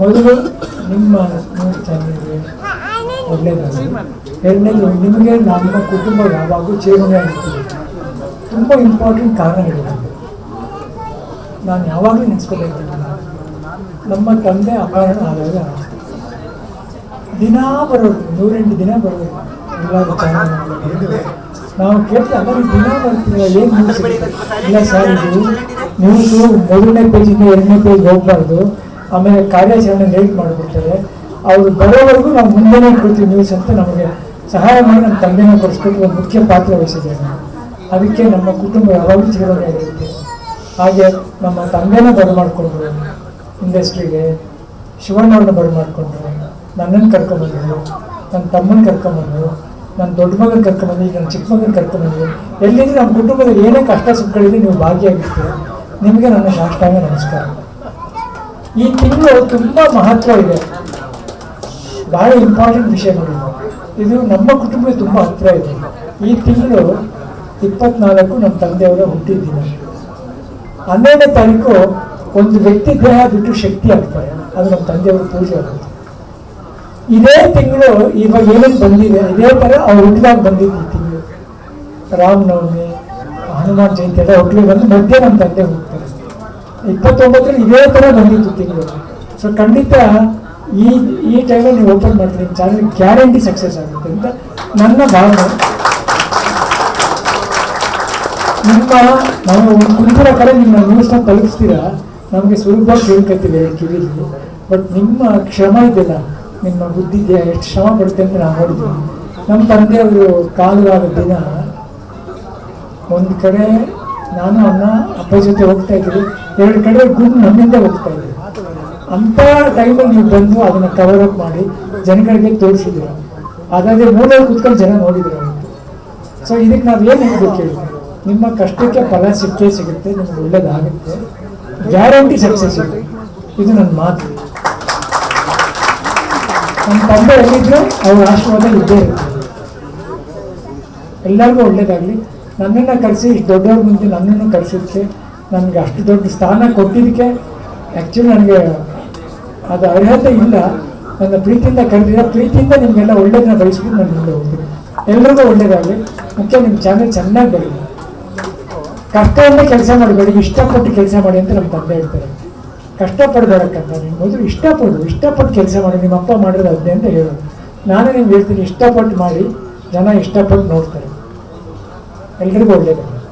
ಮೊದಲು ನಿಮ್ಮ ನ್ಯೂಸ್ ಒಳ್ಳೆಯದಾಗಿ ಎರಡನೇದು, ನಿಮಗೆ ನಮ್ಮ ಕುಟುಂಬ ಯಾವಾಗಲೂ ಜೀವನ ಆಗಿರ್ತೀವಿ ತುಂಬ ಇಂಪಾರ್ಟೆಂಟ್ ಕಾರಣಗಳಿದೆ ನಾನು ಯಾವಾಗಲೂ ನೆನೆಸ್ಕೊಳ್ತಿದ್ದೀನಿ ನಮ್ಮ ತಂದೆ ಅಪಹರಣ ಆದಾಗ ದಿನ ಬರೋದು, ನೂರೆಂಟು ದಿನ ಬರೋದು ಎಲ್ಲರೂ ನಾವು ಕೇಳ್ತೀವಿ ಅದನ್ನು ದಿನ ಬರ್ತೀವಿ ಏನು ಇಲ್ಲ, ಸರ್, ಇದು ನ್ಯೂಸು ಮೂರನೇ ಪೇಜಿಂದ ಎರಡನೇ ಪೇಜ್ ಹೋಗ್ಬಾರ್ದು. ಆಮೇಲೆ ಕಾರ್ಯಾಚರಣೆ ಲೇಟ್ ಮಾಡಿಬಿಡ್ತಾರೆ ಅವರು ಬರೋವರೆಗೂ ನಾವು ಮುಂದೆನೇ ಕೊಡ್ತೀವಿ ನ್ಯೂಸ್ ಅಂತ ನಮಗೆ ಸಹಾಯ ಮಾಡಿ ನಮ್ಮ ತಂದೆನ ಕೊಡಿಸ್ಕೊಟ್ಟು ಒಂದು ಮುಖ್ಯ ಪಾತ್ರ ವಹಿಸಿದ್ದೇನೆ ಅದಕ್ಕೆ ನಮ್ಮ ಕುಟುಂಬ ಯಾವಾಗಲೂ ಜೀವನವಾಗಿರುತ್ತೆ ಹಾಗೆ ನಮ್ಮ ತಂದೆನ ಬರಮಾಡಿಕೊಂಡ್ರು ಇಂಡಸ್ಟ್ರಿಗೆ ಶಿವಣ್ಣವ್ರನ್ನ ಬರಮಾಡಿಕೊಂಡ್ರು ನನ್ನನ್ನು ಕರ್ಕೊಂಬಂದರು, ನನ್ನ ತಮ್ಮನ ಕರ್ಕೊಂಬಂದರು, ನನ್ನ ದೊಡ್ಡ ಮಗನ ಕರ್ಕೊಂಬಂದು ನನ್ನ ಚಿಕ್ಕ ಮಗನ ಕರ್ಕೊಂಬಂದು ಎಲ್ಲಿದ್ರು ನಮ್ಮ ಕುಟುಂಬದಲ್ಲಿ ಏನೇ ಕಷ್ಟ ಸುಖಗಳಿದೆ ನೀವು ಭಾಗಿಯಾಗಿರ್ತೀರ. ನಿಮಗೆ ನನ್ನ ಸಾಷ್ಟಾಂಗ ನಮಸ್ಕಾರ. ಈ ತಿಂಗಳು ತುಂಬ ಮಹತ್ವ ಇದೆ. ಭಾಳ ಇಂಪಾರ್ಟೆಂಟ್ ವಿಷಯಗಳು. ಇದು ನಮ್ಮ ಕುಟುಂಬಕ್ಕೆ ತುಂಬ ಹತ್ತಿರ ಇದೆ. ಈ ತಿಂಗಳು ಇಪ್ಪತ್ನಾಲ್ಕು ನಮ್ಮ ತಂದೆಯವರ ಹುಟ್ಟಿದ್ದೀನಿ ದಿನ. ಹನ್ನೆರಡನೇ ತಾರೀಕು ಒಂದು ವ್ಯಕ್ತಿ ದೇಹ ಬಿಟ್ಟು ಶಕ್ತಿ ಆಗ್ತಾರೆ. ಅದು ನಮ್ಮ ತಂದೆಯವರು ಪೂಜೆ ಆಗುತ್ತೆ ಇದೇ ತಿಂಗಳು ಇವಾಗ ಏನೇನು ಬಂದಿದೆ. ಇದೇ ಥರ ಅವ್ರು ಹುಟ್ಟಿದಾಗ ಬಂದಿದ್ದು ಈ ತಿಂಗಳು. ರಾಮನವಮಿ, ಹನುಮಾನ್ ಜಯಂತಿ ಎಲ್ಲ ಹುಟ್ಟಿಗೆ ಬಂದು ಮಧ್ಯೆ ನಮ್ಮ ತಂದೆ ಹೋಗ್ತಾರೆ. ಇಪ್ಪತ್ತೊಂಬತ್ತರಲ್ಲಿ ಇದೇ ಥರ ಬಂದಿತ್ತು ತಿಂಗಳು. ಸೊ ಖಂಡಿತ ಈ ಈ ಟೈಮಲ್ಲಿ ನೀವು ಓಪನ್ ಮಾಡ್ತೀರಿ. ಚಾನಲ್ ಗ್ಯಾರಂಟಿ ಸಕ್ಸಸ್ ಆಗುತ್ತೆ ಅಂತ ನನ್ನ ಭಾವನೆ. ನಿಮ್ಮ, ನಾವು ಕುಂತಿರೋ ಕಡೆ ನಿಮ್ಮ ನ್ಯೂಸ್ನ ತಲುಪಿಸ್ತೀರಾ? ನಮಗೆ ಸುಲಭವಾಗಿ ಕೇಳ್ಕೊತೀವಿ ಕಿವಿಲಿ ಬಟ್ ನಿಮ್ಮ ಕ್ಷಮ ಇದೆಯಲ್ಲ. ನಿಮ್ಮ ಬುದ್ಧಿ ಇದೆಯಾ ಎಷ್ಟು ಶ್ರಮ ಪಡುತ್ತೆ ಅಂತ ನಾವು ನೋಡಿದ್ವಿ ನಮ್ಮ ತಂದೆಯವರು ಕಾಲವಾದ ದಿನ ಒಂದು ಕಡೆ ನಾನು ಅಮ್ಮ ಅಪ್ಪ ಜೊತೆ ಹೋಗ್ತಾ ಇದ್ದೀವಿ ಎರಡು ಕಡೆ ಗುಂಪು ನಮ್ಮಿಂದ ಹೋಗ್ತಾ ಇದೆ. ಅಂಥ ಟೈಮಲ್ಲಿ ನೀವು ಬಂದು ಅದನ್ನು ಕವರ್ ಅಪ್ ಮಾಡಿ ಜನಗಳಿಗೆ ತೋರಿಸಿದ್ರು ಅದಾದ್ರೆ ಮೂಲೆಯಲ್ಲಿ ಕೂತ್ಕೊಂಡು ಜನ ನೋಡಿದ್ರು ಸೊ ಇದಕ್ಕೆ ನಾವು ಏನು ಹೇಳ್ಬೇಕು ಹೇಳಿ? ನಿಮ್ಮ ಕಷ್ಟಕ್ಕೆ ಫಲ ಸಿಕ್ಕೇ ಸಿಗುತ್ತೆ, ನಿಮ್ಗೆ ಒಳ್ಳೇದಾಗುತ್ತೆ. ಗ್ಯಾರಂಟಿ ಸಕ್ಸಸ್ ಇದೆ. ಇದು ನನ್ನ ಮಾತು. ನಮ್ಮ ತಂದೆ ಎಲ್ಲಿದ್ರು ಅವ್ರ ಆಶೀರ್ವಾದ ಇದ್ದೇ ಇರುತ್ತೆ. ಎಲ್ಲರಿಗೂ ಒಳ್ಳೇದಾಗಲಿ. ನನ್ನನ್ನು ಕರೆಸಿ, ಇಷ್ಟು ದೊಡ್ಡವ್ರ ಮುಂದೆ ನನ್ನನ್ನು ಕರೆಸಿದ್ದಕ್ಕೆ ನನಗೆ ಅಷ್ಟು ದೊಡ್ಡ ಸ್ಥಾನ ಕೊಟ್ಟಿದ್ದಕ್ಕೆ ಆ್ಯಕ್ಚುಲಿ ನನಗೆ ಅದು ಅರ್ಹತೆ ಇಲ್ಲ. ನನ್ನ ಪ್ರೀತಿಯಿಂದ ಕರೆದಿದೆ ಪ್ರೀತಿಯಿಂದ ನಿಮಗೆಲ್ಲ ಒಳ್ಳೇದನ್ನ ಬಯಸ್ಬಿಟ್ಟು ನಾನು ಮುಂದೆ ಹೋಗ್ತೀನಿ. ಎಲ್ರಿಗೂ ಒಳ್ಳೇದಾಗಲಿ. ಮುಖ್ಯ ನಿಮ್ಮ ಚಾನಲ್ ಚೆನ್ನಾಗಿ ಬೆಳೀಲಿ ಕಷ್ಟದಿಂದ ಕೆಲಸ ಮಾಡಬೇಡಿ ಇಷ್ಟಪಟ್ಟು ಕೆಲಸ ಮಾಡಿ ಅಂತ ನಮ್ಮ ತಂದೆ ಹೇಳ್ತಾರೆ. ಕಷ್ಟಪಡಬೇಡಕ್ಕಂತ ನೀವು ಮೊದಲು ಇಷ್ಟಪಡು, ಇಷ್ಟಪಟ್ಟು ಕೆಲಸ ಮಾಡಿ, ನಿಮ್ಮ ಅಪ್ಪ ಮಾಡಿದ್ರೆ ಅದನ್ನೇ ಅಂತ ಹೇಳೋದು ನಾನು ನಿಮ್ಗೆ ಹೇಳ್ತೀನಿ, ಇಷ್ಟಪಟ್ಟು ಮಾಡಿ, ಜನ ಇಷ್ಟಪಟ್ಟು ನೋಡ್ತಾರೆ. ಎಲ್ರಿಗೂ ಒಳ್ಳೇದು